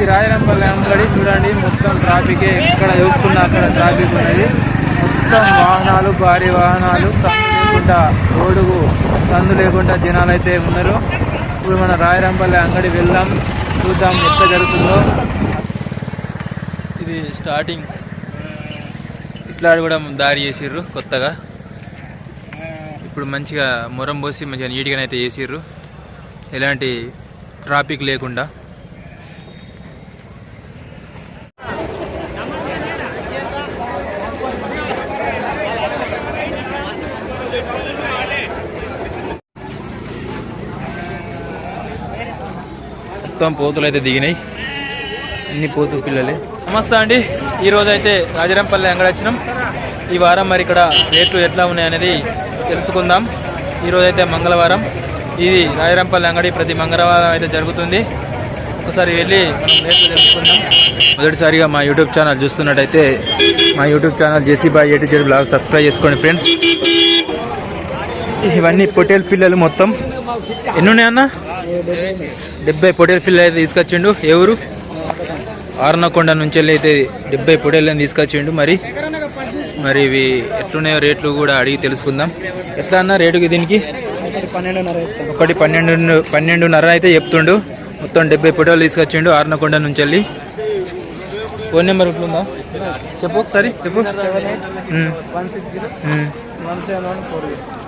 ఈ రాజరంపల్లి అంగడి చూడండి మొత్తం ట్రాఫిక్ ఎక్కడ చూసుకున్నా అక్కడ ట్రాఫిక్ ఉన్నది. మొత్తం వాహనాలు భారీ వాహనాలు సందు లేకుండా రోడ్డుకు కందు లేకుండా జనాలు అయితే ఉన్నారు. ఇప్పుడు మన రాయరంపల్లి అంగడి వెళ్దాం చూద్దాం ఎంత జరుగుతుందో. ఇది స్టార్టింగ్ ఇట్లా కూడా దారి చేసిర్రు కొత్తగా. ఇప్పుడు మంచిగా మొరం పోసి మంచిగా నీట్గానైతే అయితే చేసిర్రు. ఎలాంటి ట్రాఫిక్ లేకుండా. మొత్తం పోతులు అయితే దిగినాయి. అన్ని పోతు పిల్లలే. నమస్తే అండి. ఈరోజు అయితే రాజరంపల్లి అంగడి వచ్చినాం ఈ వారం మరి ఇక్కడ రేట్లు ఎట్లా ఉన్నాయి అనేది తెలుసుకుందాం. ఈరోజు అయితే మంగళవారం. ఇది రాజరంపల్లి అంగడి ప్రతి మంగళవారం అయితే జరుగుతుంది. ఒకసారి వెళ్ళి మనం రేట్లు తెలుసుకుందాం. మొదటిసారిగా మా యూట్యూబ్ ఛానల్ చూస్తున్నట్టయితే మా YouTube channel JC boy eighty Z blog subscribe చేసుకోండి ఫ్రెండ్స్. ఇవన్నీ పొటేల్ పిల్లలు మొత్తం. ఎన్ని ఉన్నాయి డెబ్బై పొటేల్ పిల్లలు అయితే తీసుకొచ్చిండు. ఊరు? ఆర్నకొండ నుంచి వెళ్ళి అయితే డెబ్బై పొటేళ్ళని తీసుకొచ్చిండు మరి. మరి ఇవి ఎట్లున్నాయో రేట్లు కూడా అడిగి తెలుసుకుందాం. ఎట్లా అన్న రేటుకి దీనికి? ఒకటి పన్నెండు పన్నెండున్నర అయితే చెప్తుండు. మొత్తం డెబ్బై పొటేలు తీసుకొచ్చిండు ఆర్నకొండ నుంచి వెళ్ళి. ఫోన్ నెంబర్ ఎట్లుందా? చెప్పు ఒకసారి చెప్పు.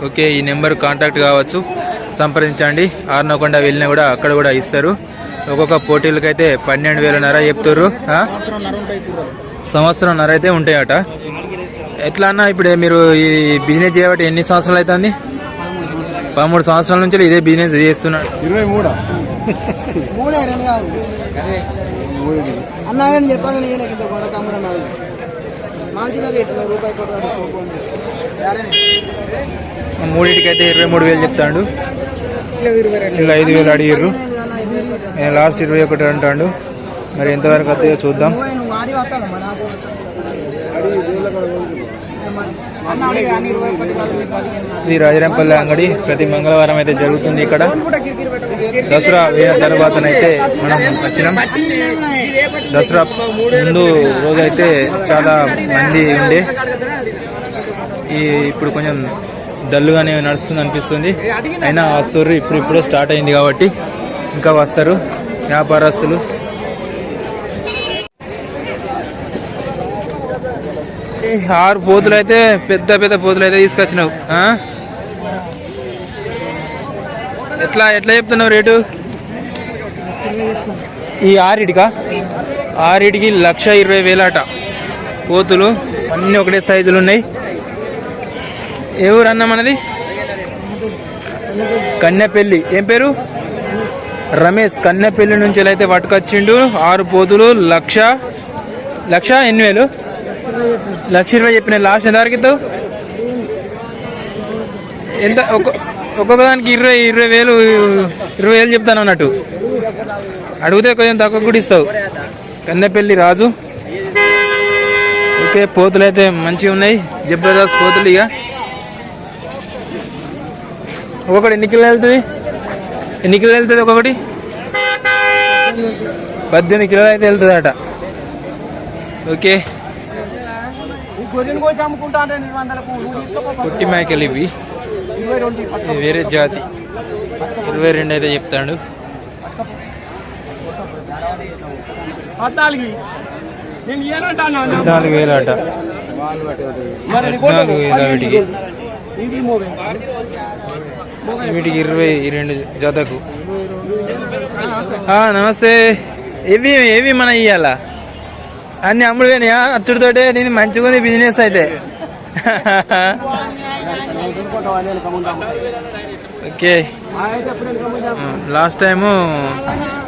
ఓకే ఈ నెంబర్ కాంటాక్ట్ కావచ్చు. సంప్రదించండి. ఆర్నకొండ వెళ్ళినా కూడా అక్కడ కూడా ఇస్తారు. ఒక్కొక్క పోటీలకైతే పన్నెండు వేలన్నర చెప్తారు? సంవత్సరంన్నర అయితే ఉంటాయట. ఎట్లా అన్న ఇప్పుడు మీరు ఈ బిజినెస్ చేయబట్టి ఎన్ని సంవత్సరాలు అవుతుంది పదమూడు సంవత్సరాల నుంచి ఇదే బిజినెస్ చేస్తున్నాడు ఇరవై మూడా? అన్నా మూడింటికైతే ఇరవై మూడు వేలు చెప్తాడు. ఇలా ఐదు వేలు అడిగారు నేను లాస్ట్ ఇరవై ఒకటి అంటాడు. మరి ఎంతవరకు వస్తాయో చూద్దాం. ఇది రాజరంపల్లి అంగడి. ప్రతి మంగళవారం అయితే జరుగుతుంది ఇక్కడ. దసరా వేల తర్వాతనైతే మనం వచ్చినాం. దసరా ముందు రోజైతే చాలా మంది ఉండే. ఈ ఇప్పుడు కొంచెం డల్గానే నడుస్తుంది అనిపిస్తుంది. అయినా వస్తారు ఇప్పుడు ఇప్పుడు స్టార్ట్ అయింది కాబట్టి ఇంకా వస్తారు వ్యాపారస్తులు. ఈ ఆరు పోతులు అయితే పెద్ద పెద్ద పోతులు అయితే తీసుకొచ్చినావు ఎట్లా ఎట్లా చెప్తున్నావు రేటు? ఈ ఆరిటికా? ఆరిటికి లక్ష ఇరవై వేలాట పోతులు అన్నీ ఒకటే సైజులు ఉన్నాయి. ఏ ఊరు అన్న మనది? కన్నెపల్లి. ఏం పేరు? రమేష్. కన్నెపల్లి నుంచి అయితే పట్టుకొచ్చిండు? ఆరు పోతులు లక్ష. లక్ష ఎన్ని వేలు? లక్ష ఇరవై చెప్పిన లాస్ట్ ఎంత వరకు ఎంత? ఒక్కొక్క దానికి ఇరవై ఇరవై వేలు ఇరవై వేలు చెప్తాను అన్నట్టు. అడిగితే కొంచెం తక్కువ కూడా ఇస్తావు. కన్నెపల్లి రాజు. ఓకే పోతులు అయితే మంచిగా ఉన్నాయి. జబర్దస్త్ పోతులు ఇక. ఒక్కొక్కటి ఎన్ని కిలో వెళ్తుంది? ఎన్ని కిలో వెళ్తుంది ఒక్కొక్కటి పద్దెనిమిది కిలోలు అయితే వెళ్తుంది అట ఓకే. అంటే. పొట్టి మేకలు ఇవి. వేరే జాతి. ఇరవై రెండు అయితే చెప్తాడు. పద్నాలుగు. వేలు అట పద్నాలుగు వేల వీటికి మూవీ వీటికి ఇరవై రెండు జతకు. నమస్తే. ఏవి ఏవి మన ఇయ్యాల? అన్ని అమ్ముడు పోయినాయా అచ్చుడితోటే దీన్ని మంచిగా ఉంది బిజినెస్ అయితే. ఓకే. లాస్ట్ టైము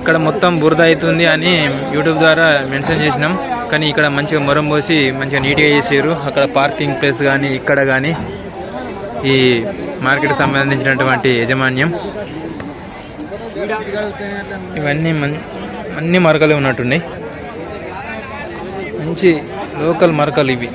ఇక్కడ మొత్తం బురద అవుతుంది అని యూట్యూబ్ ద్వారా మెన్షన్ చేసినాం. కానీ ఇక్కడ మంచిగా మొరం పోసి మంచిగా నీట్గా చేసారు అక్కడ పార్కింగ్ ప్లేస్ కానీ ఇక్కడ కానీ ఈ మార్కెట్ సంబంధించినటువంటి యాజమాన్యం. ఇవన్నీ అన్ని మరకలే ఉన్నట్టున్నాయి. మంచి లోకల్ మరకలు ఇవి.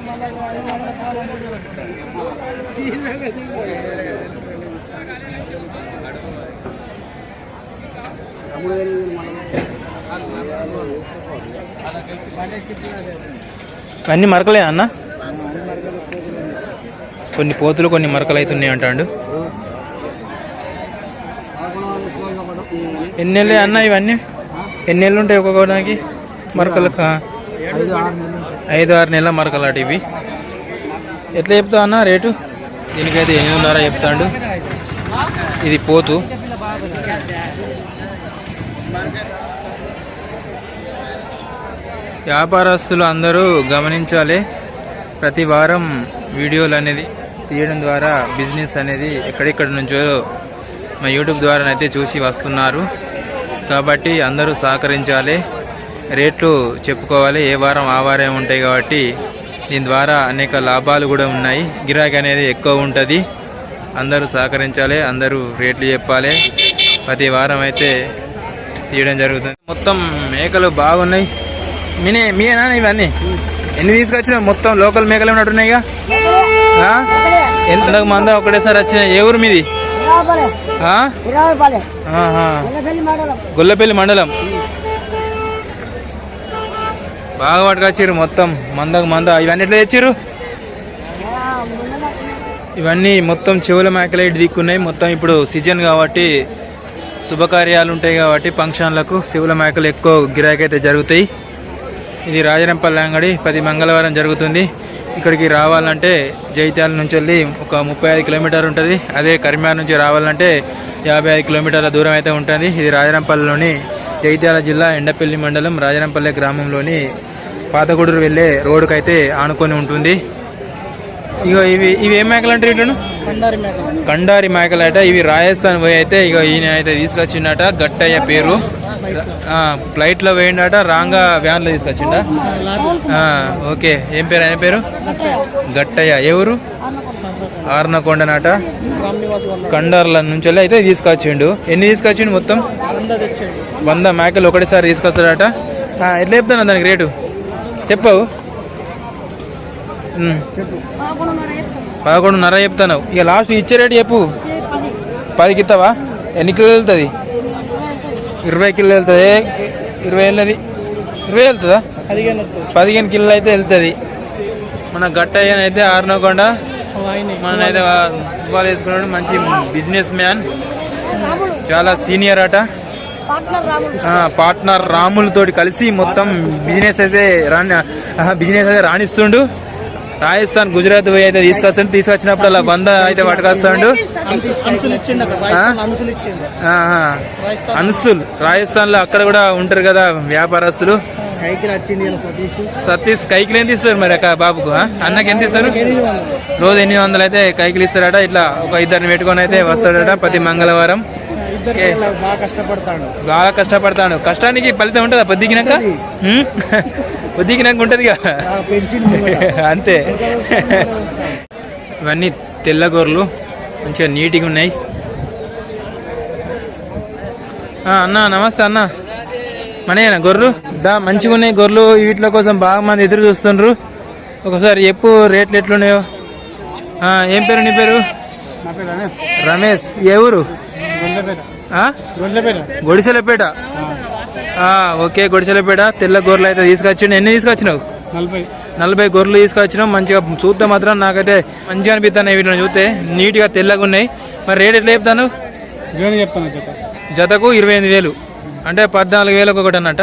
అన్ని మరకలే అన్నా? కొన్ని పోతులు కొన్ని మరకలు అవుతున్నాయి అంటాడు ఎన్నెళ్ళే అన్న ఇవన్నీ? ఎన్నెళ్ళు ఉంటాయి ఒక్కొక్కడానికి మరకలు మరకలకు ఐదు ఆరు నెలల మరకలు అటు ఇవి. ఎట్లా చెప్తావు అన్న రేటు? దీనికైతే ఎనిమిదిన్నర చెప్తాడు. ఇది పోతు. వ్యాపారస్తులు అందరూ గమనించాలి. ప్రతి వారం వీడియోలు అనేది తీయడం ద్వారా బిజినెస్ అనేది ఎక్కడెక్కడి నుంచో మా యూట్యూబ్ ద్వారా అయితే చూసి వస్తున్నారు. కాబట్టి అందరూ సహకరించాలి. రేట్లు చెప్పుకోవాలి. ఏ వారం ఆ వారం ఉంటాయి కాబట్టి దీని ద్వారా అనేక లాభాలు కూడా ఉన్నాయి. గిరాకీ అనేది ఎక్కువ ఉంటుంది. అందరూ సహకరించాలి. అందరూ రేట్లు చెప్పాలి. ప్రతి వారం అయితే తీయడం జరుగుతుంది. మొత్తం మేకలు బాగున్నాయి. మీనే మీనా ఇవన్నీ? ఎన్ని తీసుకొచ్చినా మొత్తం లోకల్ మేకలు ఉన్నట్టున్నాయిగా? ఆ? ఎంత మంది ఒకటేసారి వచ్చినాయి ఏ ఊరు మీది. గొల్లపల్లి మండలం. బాగా పట్టుకొచ్చారు మొత్తం. మందకు మంద. ఇవన్నీ ఎట్లా తెచ్చారు ఇవన్నీ మొత్తం చెవుల మేకలే ఇటు దిక్కున్నాయి. మొత్తం ఇప్పుడు సీజన్ కాబట్టి శుభకార్యాలు ఉంటాయి కాబట్టి ఫంక్షన్లకు శివుల మేకలు ఎక్కువ గిరాకీ అయితే జరుగుతాయి. ఇది రాజరంపల్లి అంగడి. ప్రతి మంగళవారం జరుగుతుంది. ఇక్కడికి రావాలంటే జైత్యాల నుంచి వెళ్ళి ఒక ముప్పై ఐదు కిలోమీటర్ ఉంటుంది. అదే కరీంనగర్ నుంచి రావాలంటే యాభై ఐదు కిలోమీటర్ల దూరం అయితే ఉంటుంది. ఇది రాజరంపల్లిలోని జైత్యాల జిల్లా ఎండపల్లి మండలం రాజరంపల్లి గ్రామంలోని పాతగూడూరు వెళ్ళే రోడ్డుకి అయితే ఆనుకొని ఉంటుంది. ఇగో ఇవి ఇవి ఏం మేకలు అంటారు వీటిను? కండారి మేకలట. ఇవి రాజస్థాన్ పోయి అయితే ఇక ఈయన అయితే తీసుకొచ్చిండట. గట్టయ్య పేరు. ఫ్లైట్లో ఫ్లైట్లో రాంగా వ్యాన్లో తీసుకొచ్చిండ ఓకే. ఏం పేరు ఆయన పేరు? గట్టయ్య. ఎవరు ఆర్నకొండనట. కండర్ల నుంచి వెళ్ళి అయితే తీసుకొచ్చిండు. ఎన్ని తీసుకొచ్చిండు మొత్తం? వంద మేకలు ఒకటేసారి తీసుకొస్తాడట. ఎట్లా చెప్తాను దానికి రేటు? చెప్పవు. పదకొండున్నర చెప్తాను ఇక లాస్ట్ ఇచ్చే రేటు చెప్పు. పదికి ఇస్తావా ఎన్ని కిలోలు వెళ్తుంది? ఇరవై కిలో వెళ్తుంది. ఇరవై వెళ్ళది ఇరవై వెళ్తుందా? పదిహేను కిలోలు అయితే వెళ్తుంది. మన గట్టయ్యన అయితే ఆరునకొండ మన అయితే ఇవాళ వేసుకున్నాడు. మంచి బిజినెస్ మ్యాన్ చాలా సీనియర్ అట. పార్ట్నర్ రాములతోటి కలిసి మొత్తం బిజినెస్ అయితే రాని బిజినెస్ అయితే రాణిస్తుండు. రాజస్థాన్ గుజరాత్ పోయి అయితే తీసుకొస్తాడు తీసుకొచ్చినప్పుడు అలా వంద అయితే పట్టుకొస్తాడు. అన్సుల్ రాజస్థాన్లో అక్కడ కూడా ఉంటారు కదా వ్యాపారస్తులు. సతీష్. కైకిలు ఎంత ఇస్తారు మరి అక్క బాబుకు ఆ? అన్నకి ఎంత ఇస్తారు రోజు ఎనిమిది వందలు అయితే కైకిలు ఇస్తారట. ఇట్లా ఒక ఇద్దరిని పెట్టుకొని అయితే వస్తాడట ప్రతి మంగళవారం. బాగా కష్టపడతాడు బాగా కష్టపడతాడు. కష్టానికి ఫలితం ఉంటుందా పొద్దుకినాక హ్మ్? పొద్దుకినాక ఉంటుందిగా అంతే. ఇవన్నీ తెల్ల గొర్రెలు మంచిగా నీట్గా ఉన్నాయి. అన్న నమస్తే అన్న. మనయేనా గొర్రెలు దా మంచిగా ఉన్నాయి గొర్రెలు వీటి కోసం బాగా మంది ఎదురు చూస్తుండ్రు. ఒకసారి చెప్పు రేట్లు ఎట్లున్నాయో. ఏం పేరు నీ పేరు? రమేష్. ఏ ఊరు? గొడిసెలపేట. ఓకే గొడిసెలపేట తెల్ల గొర్రెలు అయితే తీసుకొచ్చిండు. ఎన్ని తీసుకొచ్చినావు? నలభై. నలభై గొర్రెలు తీసుకొచ్చినాం మంచిగా చూస్తే మాత్రం నాకైతే మంచిగా అనిపిస్తున్నాయి వీటిని చూస్తే. నీట్గా తెల్లగా ఉన్నాయి. మరి రేట్ ఎట్లా చెప్తాను? జతకు ఇరవై ఎనిమిది వేలు. అంటే పద్నాలుగు వేలకు ఒకటి అన్నట్ట?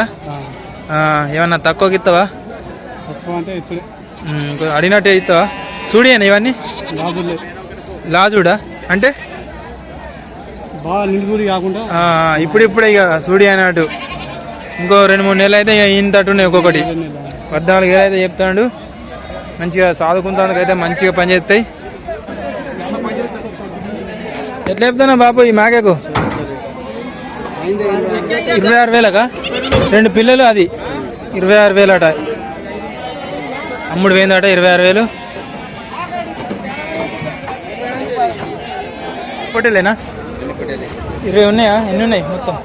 ఏమన్నా తక్కువకి ఇస్తావా ఇప్పుడే అడిగినట్టే ఇస్తావా చూడియనా ఇవన్నీ? లాజుడా? అంటే? ఆ, ఇప్పుడిప్పుడే ఇక చూడి అన్నట్టు ఇంకో రెండు మూడు నెలలు అయితే ఇక ఉన్నాయి ఒక్కొక్కటి. పద్నాలుగు వేలు అయితే చెప్తాడు. మంచిగా సాదుకుంటానికి అయితే మంచిగా పనిచేస్తాయి. ఎట్లా చెప్తున్నా బాబు ఈ మేకకు? ఇరవై ఆరు వేలకా? రెండు పిల్లలు అది. ఇరవై ఆరు వేలు అట అమ్ముడు పోయిందట ఇరవై ఆరు వేలు. పొట్టేలేనా? ఇరవై ఉన్నాయా? ఎన్ని ఉన్నాయి మొత్తం?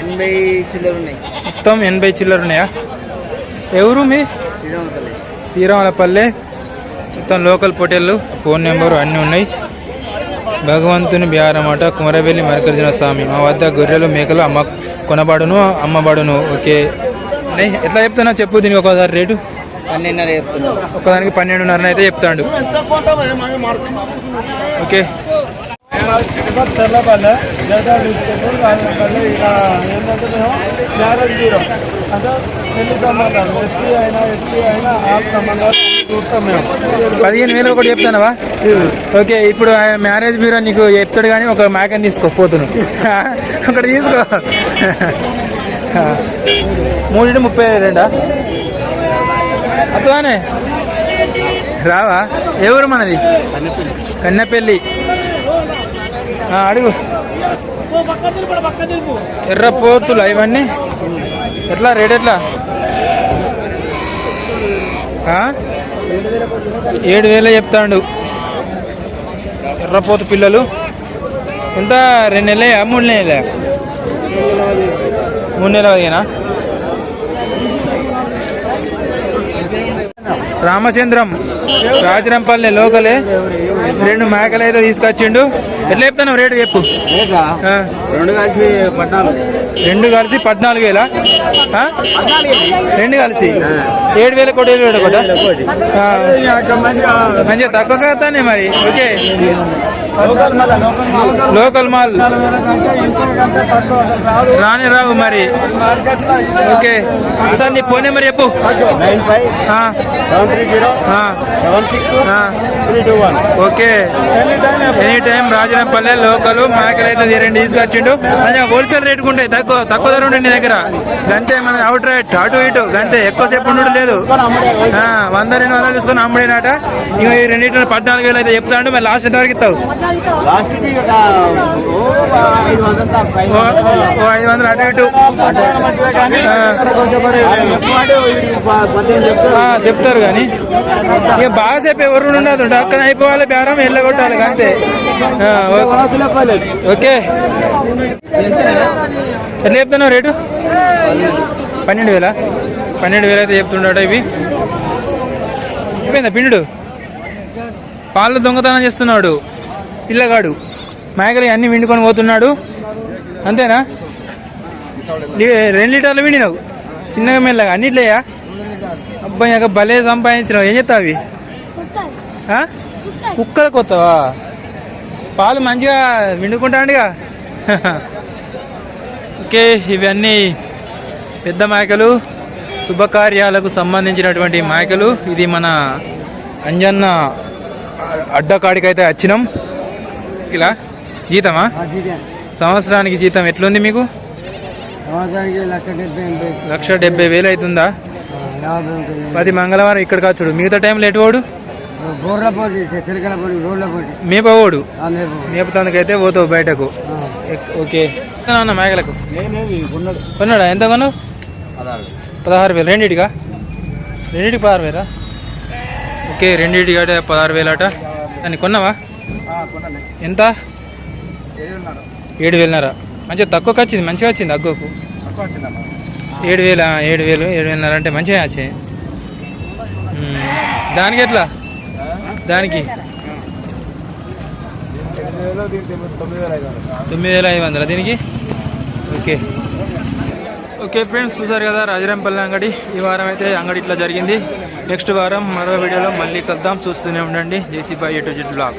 ఎనభై చిల్లర ఉన్నాయి. మొత్తం ఎనభై చిల్లర ఉన్నాయా? ఎవరు మీ? శ్రీరామలపల్లె. మొత్తం లోకల్ పొటేళ్ళు ఫోన్ నెంబరు అన్నీ ఉన్నాయి. భగవంతుని బిహారమాట కుమరవెల్లి మరకర్జున స్వామి. మా వద్ద గొర్రెలు మేకలు అమ్మ కొనబడును అమ్మబడును ఓకే. ఎట్లా చెప్తున్నావు చెప్పు దీనికి ఒకసారి రేటు. పన్నెండున్నర చెప్తున్నా. ఒకదానికి పన్నెండున్నర అయితే చెప్తాడు ఓకే. చల్లపల్లె జగదా డిస్ట్రిక్ట్ రాజపల్లె ఇక ఏంటంటే మేము మ్యారేజ్ బ్యూరో అంటే పెళ్ళి సంబంధాలు ఎస్సీ అయినా ఎస్టీ అయినా ఆ సంబంధాలు చూస్తాం మేము పదిహేను వేలు ఒకటి చెప్తానవా? ఓకే ఇప్పుడు మ్యారేజ్ బ్యూరో నీకు చెప్తాడు కానీ ఒక మేకని తీసుకో పోతును. ఒకటి తీసుకో. మూడింటి ముప్పై రెండా? అట్లానే రావా? ఎవరు మనది? కన్నెపల్లి. ఆ, అడుగు. ఎర్ర పోతులు ఇవన్నీ? ఎట్లా రేట్ ఎట్లా? ఏడు వేలే చెప్తాడు. ఎర్రపోతు పిల్లలు. ఎంత? రెండు నెలలే మూడు నెలలే మూడు నెలల పదిహేనా రామచంద్రం రాజరంపల్లి లోకలే. రెండు మేకలు అయితే తీసుకొచ్చిండు. ఎట్లా చెప్తాను రేటు చెప్పు. రెండు కలిసి పట్టాలు రెండు కలిసి పద్నాలుగు వేల? రెండు కలిసి? ఏడు వేల కోటి ఏడు వేల కోట? మంచిగా తక్కువ కదానే మరి. ఓకే. లోకల్ మాల్ రాని రావు మరి. ఓకే. సార్ నీ ఫోన్ నెంబర్ చెప్పు. Nine five seven three zero seven six okay any time any Rajanampalle local మేకలు అయితే రెండు తీసుకొచ్చిండు మంచిగా హోల్సేల్ రేట్ ఉంటాయి. తక్కువ తక్కువ ధర ఉండే నీ దగ్గర. గంతే మన అవుట్ రైట్ అటు ఇటు. గంతే. ఎక్కువసేపు ఉండడం లేదు. ఆ, వంద రెండు వందలు తీసుకొని అమ్ముడేనాట. ఇంకా ఈ రెండింటిలో పద్నాలుగు వేలు అయితే చెప్తాడు. మరి లాస్ట్ ఎంత వరకు ఇస్తావు? ఓ ఐదు వందలు అటు ఇటు. చెప్తారు కానీ. ఇక బాగా సేపు ఎవరు ఉండదు పక్కన అయిపోవాలి బేరం వెళ్ళగొట్టాలి అంతే. ఓకే. ఎట్లా చెప్తున్నావు రేటు? పన్నెండు వేల? పన్నెండు వేలు అయితే చెప్తున్నాడు ఇవి. అయిపోయిందా పిండు? పాలు దొంగతనం చేస్తున్నాడు. పిల్లగాడు. మేకలు అన్ని విండుకొని పోతున్నాడు. అంతేనా? నీ- రెండు లీటర్లు విండినావు చిన్నగా మెల్లగా. అన్నిట్లేయా? అబ్బాయి ఇక భలే సంపాదించినావు. ఏం చెప్తావు అవి? కుక్కలు కొత్తవా? పాలు మంచిగా విండుకుంటాండుగా. ఓకే ఇవన్నీ పెద్ద మేకలు శుభకార్యాలకు సంబంధించినటువంటి మేకలు. ఇది మన అంజన్న అడ్డకాడికైతే వచ్చినాం ఇలా జీతమా? సంవత్సరానికి జీతం ఎట్లుంది మీకు? లక్ష డెబ్బై వేలు. అవుతుందా? పది మంగళవారం ఇక్కడ కాచుడు మిగతా టైంలో ఎటు పోడు బోర్ల పోటీ చిలకల పోటీ రోడ్ల పోటీ మేపవోడు మేపుతానికైతే పోతావు బయటకు. ఓకే. అన్న మేకలకు? కొన్నాడా? ఎంత కొన్నావు? పదహారు వేలు. రెండిటిగా రెండిటికి? పదహారు వేలా? ఓకే రెండిటికి అంటే పదహారు వేలు అట దాన్ని కొన్నావా? ఎంత? ఏడు వేలున్నర. మంచిగా తక్కువకి వచ్చింది మంచిగా వచ్చింది అగ్గోకు. ఏడు వేల ఏడు వేలు ఏడు వేలున్నర అంటే మంచిగా వచ్చింది. మ్మ్. దానికి ఎట్లా? దానికి? తొమ్మిది వేల ఐదు వందల. దీనికి? ఓకే. ఓకే ఫ్రెండ్స్ చూసారు కదా రాజరాంపల్లి అంగడి. ఈ వారం అయితే అంగడి ఇట్లా జరిగింది. నెక్స్ట్ వారం మరో వీడియోలో మళ్ళీ కలుద్దాం. చూస్తూనే ఉండండి. JC boy eighty blog.